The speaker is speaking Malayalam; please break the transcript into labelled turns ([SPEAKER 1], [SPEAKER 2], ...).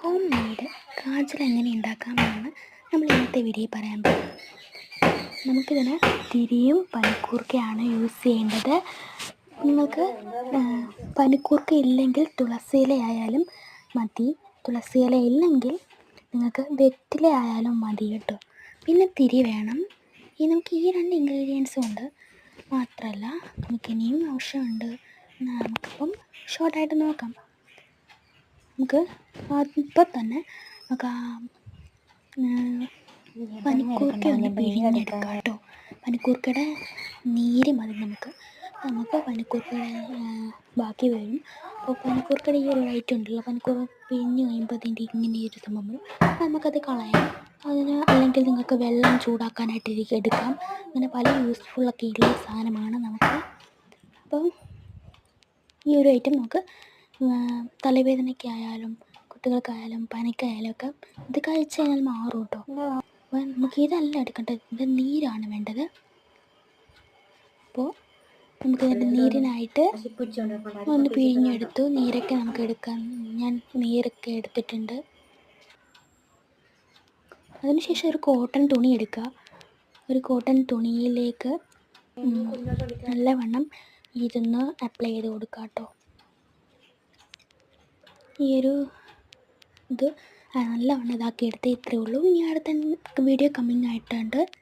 [SPEAKER 1] ഹോം മെയ്ഡ് കാജൽ എങ്ങനെ ഉണ്ടാക്കാമെന്നാണ് നമ്മൾ ഇന്നത്തെ വീഡിയോയിൽ പറയാൻ പോകുന്നത്. നമുക്കിതിന് തിരിയും പനിക്കൂർക്കയാണ് യൂസ് ചെയ്യേണ്ടത്. നിങ്ങൾക്ക് പനിക്കൂർക്ക ഇല്ലെങ്കിൽ തുളസിയില ആയാലും മതി. തുളസിയില ഇല്ലെങ്കിൽ നിങ്ങൾക്ക് വെറ്റില ആയാലും മതി കേട്ടോ. പിന്നെ തിരി വേണം. ഈ നമുക്ക് ഈ രണ്ട് ഇൻഗ്രീഡിയൻസും ഉണ്ട്. മാത്രമല്ല നമുക്കിനിയും ആവശ്യമുണ്ട്. നമുക്കിപ്പം ഷോർട്ടായിട്ട് നോക്കാം. നമുക്ക് ഇപ്പം തന്നെ നമുക്ക് പനിക്കൂർക്ക ഒന്ന് പിഴിഞ്ഞെടുക്കാം കേട്ടോ. പനിക്കൂർക്കയുടെ നീര് മതി നമുക്ക്. നമുക്ക് പനിക്കൂർക്കയുടെ ബാക്കി വരും. അപ്പോൾ പനിക്കൂർക്കയുടെ ഈ ഒരു വൈറ്റ് ഉണ്ടല്ലോ പനിക്കൂർക്ക പിഴിഞ്ഞ് കഴിയുമ്പോൾ അതിന്റെ ഇങ്ങനെ ഒരു സംഭവം വരും. നമുക്കത് കളയാം. അതിന് അല്ലെങ്കിൽ നിങ്ങൾക്ക് വെള്ളം ചൂടാക്കാനായിട്ട് എടുക്കാം. അങ്ങനെ പല യൂസ്ഫുള്ളൊക്കെ ഉള്ള സാധനമാണ് നമുക്ക്. അപ്പോൾ ഈ ഒരു ഐറ്റം നമുക്ക് തലവേദനയ്ക്കായാലും കുട്ടികൾക്കായാലും പനിക്കായാലും ഒക്കെ ഇത് കഴിച്ചു കഴിഞ്ഞാൽ മാറും കേട്ടോ അപ്പോൾ നമുക്ക് ഇതല്ല എടുക്കേണ്ടത്. ഇത് നീരാണ് വേണ്ടത്. അപ്പോൾ നമുക്ക് ഇതിന്റെ നീരിനായിട്ട് ഒന്ന് പിഴിഞ്ഞെടുത്തു. നീരൊക്കെ നമുക്ക് എടുക്കാൻ ഞാൻ നീരൊക്കെ എടുത്തിട്ടുണ്ട്. അതിനുശേഷം ഒരു കോട്ടൺ തുണി എടുക്കുക. ഒരു കോട്ടൺ തുണിയിലേക്ക് നല്ലവണ്ണം ഇരുന്ന് അപ്ലൈ ചെയ്ത് കൊടുക്കുക കേട്ടോ ഈ ഒരു ഇത് നല്ലവണ്ണം ഇതാക്കി എടുത്ത് ഇത്രയേ ഉള്ളൂ ഇനി അടുത്ത വീഡിയോ കമ്മിങ് ആയിട്ടുണ്ട്